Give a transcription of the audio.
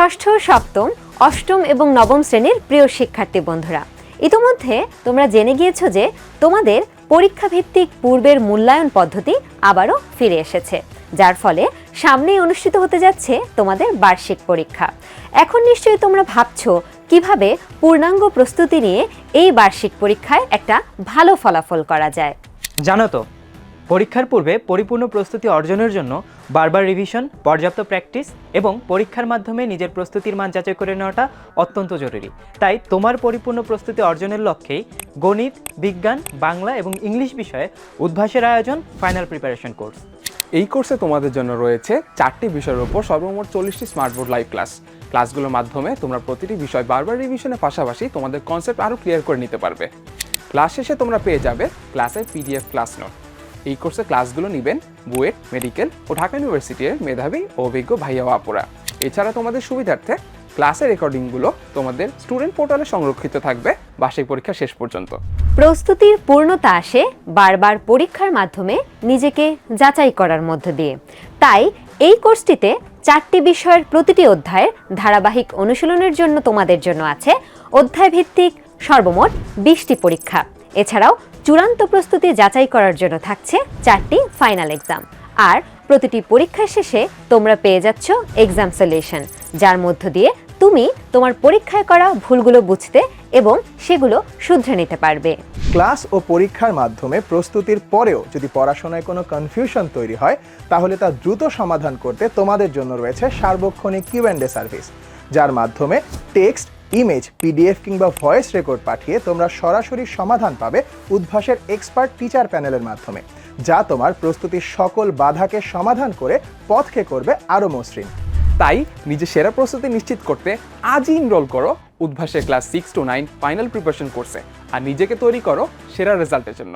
ষষ্ঠ, সপ্তম, অষ্টম এবং নবম শ্রেণির প্রিয় শিক্ষার্থী বন্ধুরা, ইতোমধ্যে তোমরা জেনে গিয়েছো যে তোমাদের পরীক্ষা ভিত্তিক পূর্বের মূল্যায়ন পদ্ধতি আবারও ফিরে এসেছে, যার ফলে সামনেই অনুষ্ঠিত হতে যাচ্ছে তোমাদের বার্ষিক পরীক্ষা। এখন নিশ্চয়ই তোমরা ভাবছ কীভাবে পূর্ণাঙ্গ প্রস্তুতি নিয়ে এই বার্ষিক পরীক্ষায় একটা ভালো ফলাফল করা যায়। জানো তো পরীক্ষার পূর্বে পরিপূর্ণ প্রস্তুতি অর্জনের জন্য বারবার রিভিশন পর্যাপ্ত প্র্যাকটিস এবং পরীক্ষার মাধ্যমে নিজের প্রস্তুতির মান যাচাই করে নেওয়াটা অত্যন্ত জরুরি। তাই তোমার পরিপূর্ণ প্রস্তুতি অর্জনের লক্ষ্যেই গণিত, বিজ্ঞান, বাংলা এবং ইংলিশ বিষয়ে উদ্ভাসের আয়োজন ফাইনাল প্রিপারেশন কোর্স এই কোর্সে তোমাদের জন্য রয়েছে চারটি বিষয়ের ওপর সর্বমোট চল্লিশটি স্মার্টবোর্ড লাইভ ক্লাস ক্লাসগুলোর মাধ্যমে তোমরা প্রতিটি বিষয় বারবার রিভিশনের পাশাপাশি তোমাদের কনসেপ্ট আরও ক্লিয়ার করে নিতে পারবে। ক্লাস শেষে তোমরা পেয়ে যাবে ক্লাসের পিডিএফ ক্লাস নোট এই কোর্সে ক্লাসগুলো নেবেন, বুয়েট মেডিকেল ও ঢাকা ইউনিভার্সিটির মেধাবী ও অভিজ্ঞ ভাইয়া আপুরা। এছাড়া তোমাদের সুবিধার্থে ক্লাসের রেকর্ডিংগুলো তোমাদের স্টুডেন্ট পোর্টালে সংরক্ষিত থাকবে বার্ষিক পরীক্ষা শেষ পর্যন্ত। প্রস্তুতির পূর্ণতা আসে বারবার পরীক্ষার মাধ্যমে নিজেকে যাচাই করার মধ্য দিয়ে। তাই এই কোর্সটিতে চারটি বিষয়ের প্রতিটি অধ্যায়ের ধারাবাহিক অনুশীলনের জন্য তোমাদের জন্য আছে অধ্যায় ভিত্তিক সর্বমোট বিশটি পরীক্ষা। এছাড়াও চূড়ান্ত প্রস্তুতি যাচাই করার জন্য থাকছে চারটি ফাইনাল এক্সাম আর প্রতিটি পরীক্ষার শেষে তোমরা পেয়ে যাচ্ছ এক্সাম সলিউশন যার মধ্য দিয়ে তুমি তোমার পরীক্ষায় করা ভুলগুলো বুঝতে এবং সেগুলো শুধরে নিতে পারবে। ক্লাস ও পরীক্ষার মাধ্যমে প্রস্তুতির পরেও যদি পড়াশোনায় কোনো কনফিউশন তৈরি হয়, তাহলে তা দ্রুত সমাধান করতে তোমাদের জন্য রয়েছে সার্বক্ষণিক কিউ সার্ভিস যার মাধ্যমে টেক্সট ইমেজ, পিডিএফ কিংবা ভয়েস রেকর্ড পাঠিয়ে তোমরা সরাসরি সমাধান পাবে উদ্ভাসের এক্সপার্ট টিচার প্যানেলের মাধ্যমে, যা তোমার প্রস্তুতির সকল বাধাকে সমাধান করে পথকে করবে আরও মসৃণ। তাই নিজের সেরা প্রস্তুতি নিশ্চিত করতে আজই ইনরোল করো উদ্ভাসের class six to nine final preparation কোর্সে আর নিজেকে তৈরি করো সেরা রেজাল্টের জন্য।